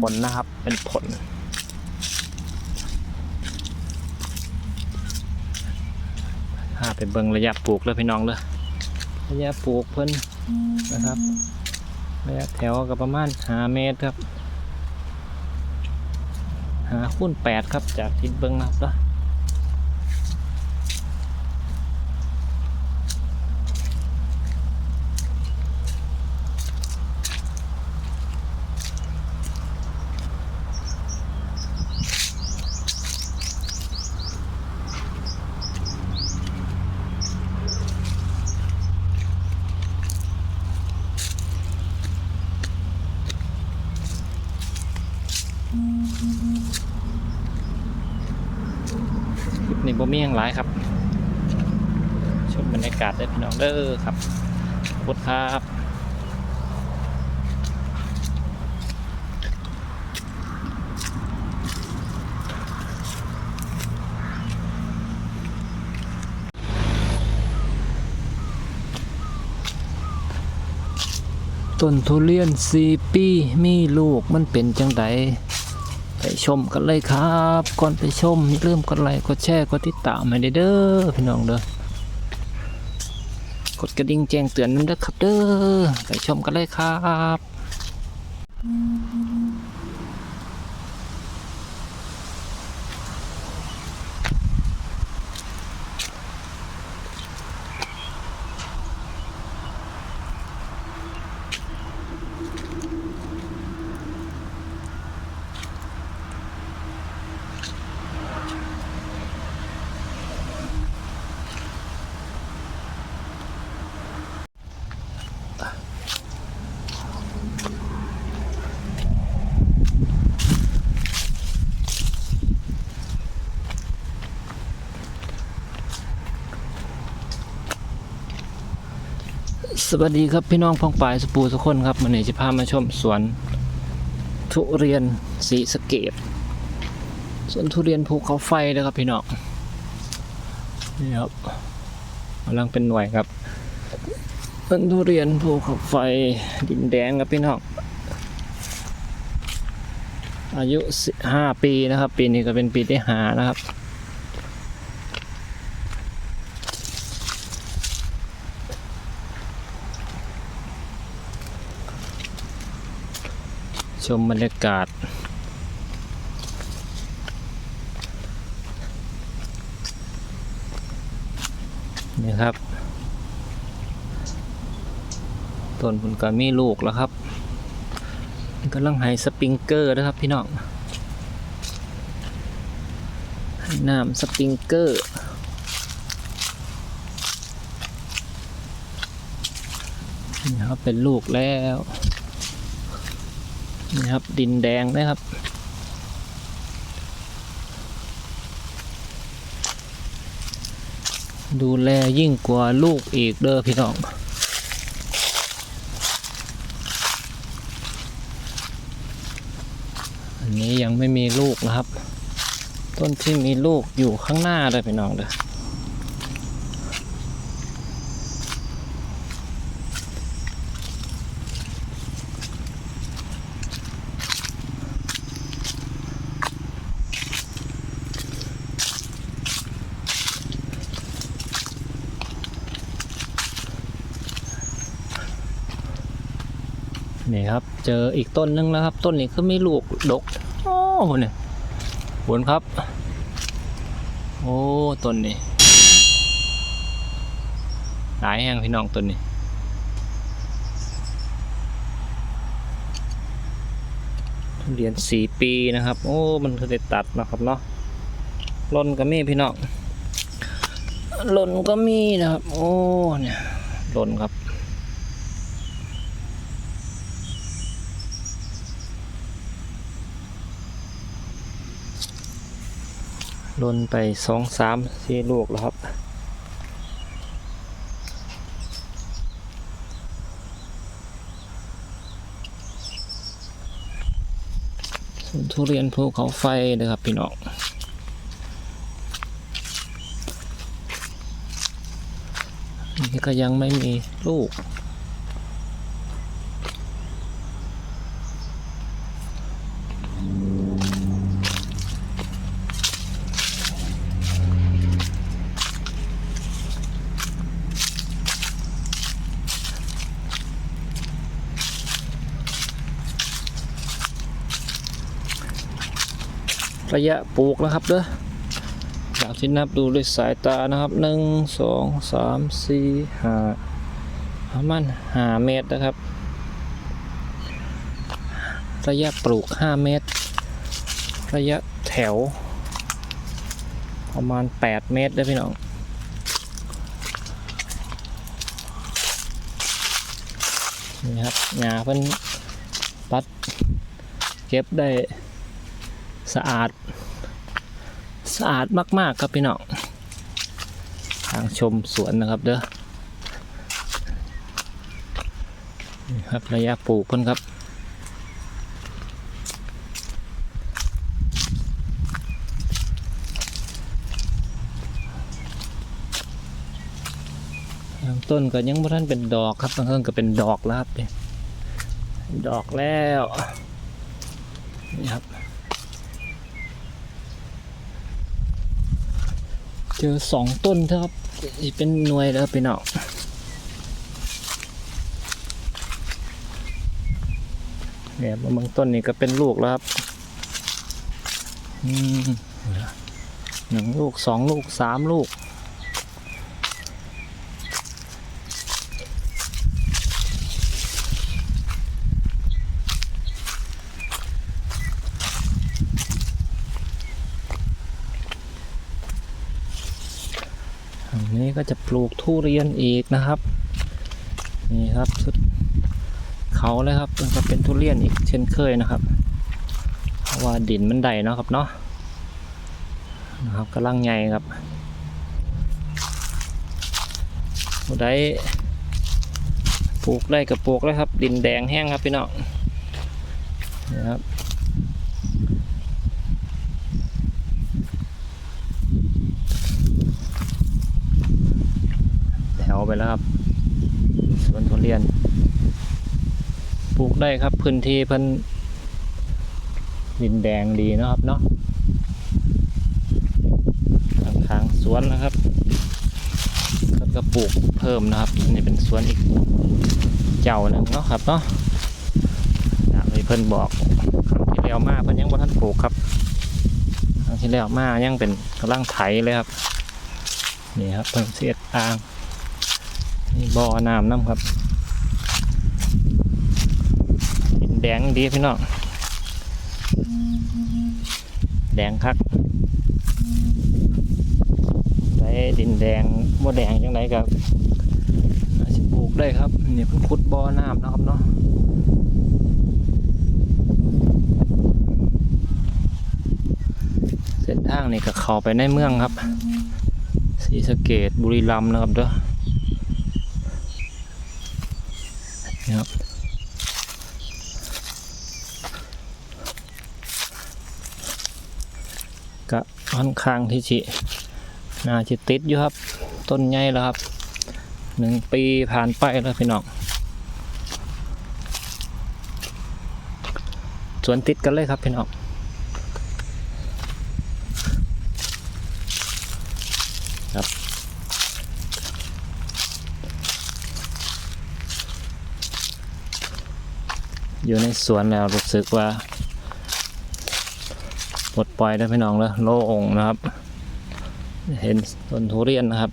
ผลนะครับ เป็นผลพาไปเบิ่งระยะปลูกเลยพี่น้องเลยระยะปลูกเพิ่นนะครับระยะแถวก็ประมาณหาเมตรครับ หาคูณแปดครับจากทิศเบิ้งนะครับ บ่มีหยังหลายครับ ชมบรรยากาศได้พี่น้องเด้อครับขอบคุณครับต้นทุเรียนสี่ปีมีลูกมันเป็นจังได ชมกันเลยครับ ก่อนไปชมอย่าลืมกดไลค์กดแชร์กดติดตามให้เด้อพี่น้องเด้อกดกระดิ่งแจ้งเตือนนั่นเด้อครับเด้อไปชมกันเลยครับ สวัสดีครับพี่น้องพองปายสปูทุกคนครับวันนี้จะพามาชมสวนทุเรียนสีสเกตสวนทุเรียนภูเขาไฟนะครับพี่น้องนี่ครับกำลังเป็นหน่วยครับต้นทุเรียนภูเขาไฟดินแดงครับพี่น้องอายุห้าปีนะครับ ปีนี้ก็เป็นปีที่หานะครับ ชมบรรยากาศ นี่ครับ ต้นผลก็มีลูกแล้วครับกำลังให้สปริงเกอร์นะครับพี่น้องน้ำสปริงเกอร์นี่ครับเป็นลูกแล้ว นี่ครับ ดินแดงนะครับ ดูแลยิ่งกว่าลูกอีกเด้อพี่น้องอันนี้ยังไม่มีลูกนะครับ ต้นที่มีลูกอยู่ข้างหน้าเลยพี่น้องเด้อ นี่ครับ เจออีกต้นนึงแล้วครับ ต้นนี้คือมีลูกดก โอ้เนี่ยผลครับ โอ้ต้นนี้หลายแห้งพี่น้องต้นนี้เรียนสี่ปีนะครับ โอ้ มันก็ได้ตัดนะครับเนาะล่นก็มีพี่น้องล่นก็มีนะครับ โอ้ เนี่ยล่นครับ ลนไปสองสามสี่ลูกแล้วครับสวนทุเรียนภูเขาไฟนะครับพี่น้องนี่ก็ยังไม่มีลูก ระยะปลูกนะครับเด้อจากที่นับดูด้วยสายตานะครับหนึ่งสองสามสี่ห้าประมาณห้าเมตรนะครับ ระยะปลูกห้าเมตร ระยะแถว ประมาณแปดเมตรเด้พี่น้องนี่ครับหญ้าเพิ่นปัดเก็บได้ สะอาด สะอาดมาก ๆ ครับพี่น้องทางชมสวนนะครับเด้อนี่ครับระยะปลูกเพิ่นครับบางต้นก็ยังบ่ทันเป็นดอกครับบางต้นก็เป็นดอกแล้วครับดอกแล้วนี่ครับ เจอสองต้นครับเป็นหน่วยแล้วพี่น้องเนี่ยบางต้นนี่ก็เป็นลูกแล้วครับอืมหนึ่งลูกสองลูกสามลูก ก็จะปลูกทุเรียนอีกนะครับ นี่ครับสุดเขาเลยครับมันก็เป็นทุเรียนอีกเช่นเคยนะครับเพราะว่าดินมันใดเนาะครับเนาะนะครับกำลังใหญ่ครับผู้ใดปลูกได้กับปลูกเลยครับ ดินแดงแห้งครับพี่น้องนี่ครับ แถวไปแล้วครับสวนทุเรียน ปลูกได้ครับพื้นที่เพิ่นดินแดงดีนะครับเนาะข้างสวนนะครับแล้วก็ปลูกเพิ่มนะครับนี่เป็นสวนอีกเจ้าหนึ่งเนาะครับเนาะอย่างที่เพิ่นบอกครั้งที่แล้วมาเพิ่นยังบ่ทันปลูกครับครั้งที่แล้วมายังเป็นกำลังไถเลยครับนี่ครับเพิ่นเสียดอ่าง บ่อน้ำน้ำครับดินแดงดีพี่น้องแดงคักใช้ดินแดงบ่แดงจังไรกับสิปลูกได้ครับเนี่เพิ่งขุดบ่อน้ำนะครับเนาะเส้นทางนี่ก็เข้าไปในเมืองครับศรีสเกดบุรีรัมย์นะครับเด้อ ครับก็ค่อนข้างที่จิน่าจะติดอยู่ครับ ต้นใหญ่แล้วครับหนึ่งปีผ่านไปแล้วพี่น้องสวนติดกันเลยครับพี่น้องครับ อยู่ในสวนแล้วรู้สึกว่าปลดปล่อยได้พี่น้องแล้วโล่งนะครับ เห็นต้นทุเรียนนะครับ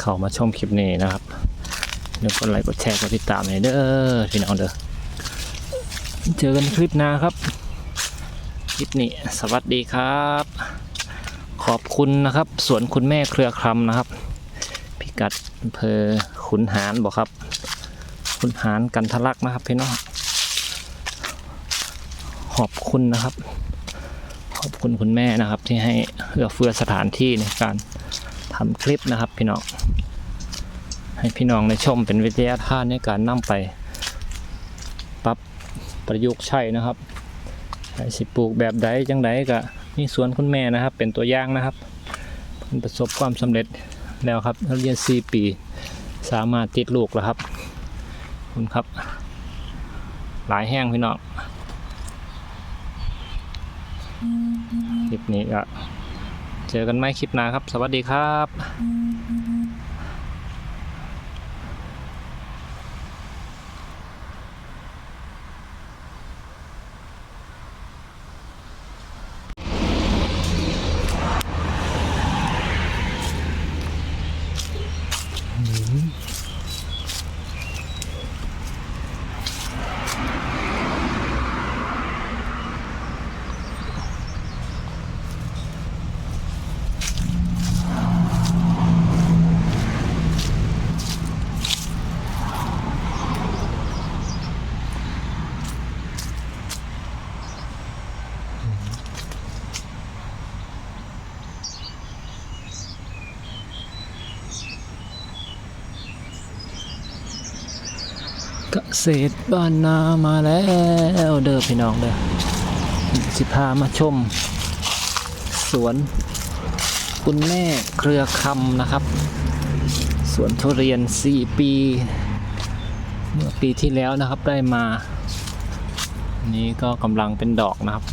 เข้ามาชมคลิปนี้นะครับเดี๋ยวกดไลค์กดแชร์กดติดตามให้เด้อพี่น้องเด้อ เจอกันคลิปหน้าครับ คลิปนี้ สวัสดีครับ คุณนะครับ สวนคุณแม่เครือคำนะครับ พิกัดอำเภอขุนหารบอกครับ ขุนหารกันทะลักนะครับพี่น้องขอบคุณนะครับ ขอบคุณคุณแม่นะครับ ที่ให้เอื้อเฟื้อสถานที่ในการทำคลิปนะครับ พี่น้องให้พี่น้องได้ชมเป็นวิทยาทานในการนำไปปรับประยุกต์ใช้นะครับใครสิปลูกแบบใดจังใดก็ นี่สวนคุณแม่นะครับ เป็นตัวอย่างนะครับประสบความสำเร็จแล้วครับเรียน 4 ปี สามารถติดลูกแล้วครับขอบคุณครับ หลายแห้งพี่น้องคลิปนี้ก็เจอกันไหมคลิปหน้าครับ สวัสดีครับ ษตรบ้านนามาแล้วเด้อพี่น้องเด้อสิพามาชม สวนคุณแม่เครือคำนะครับ สวนทุเรียน 4 ปี เมื่อปีที่แล้วนะครับได้มาอันนี้ก็กำลังเป็นดอกนะครับ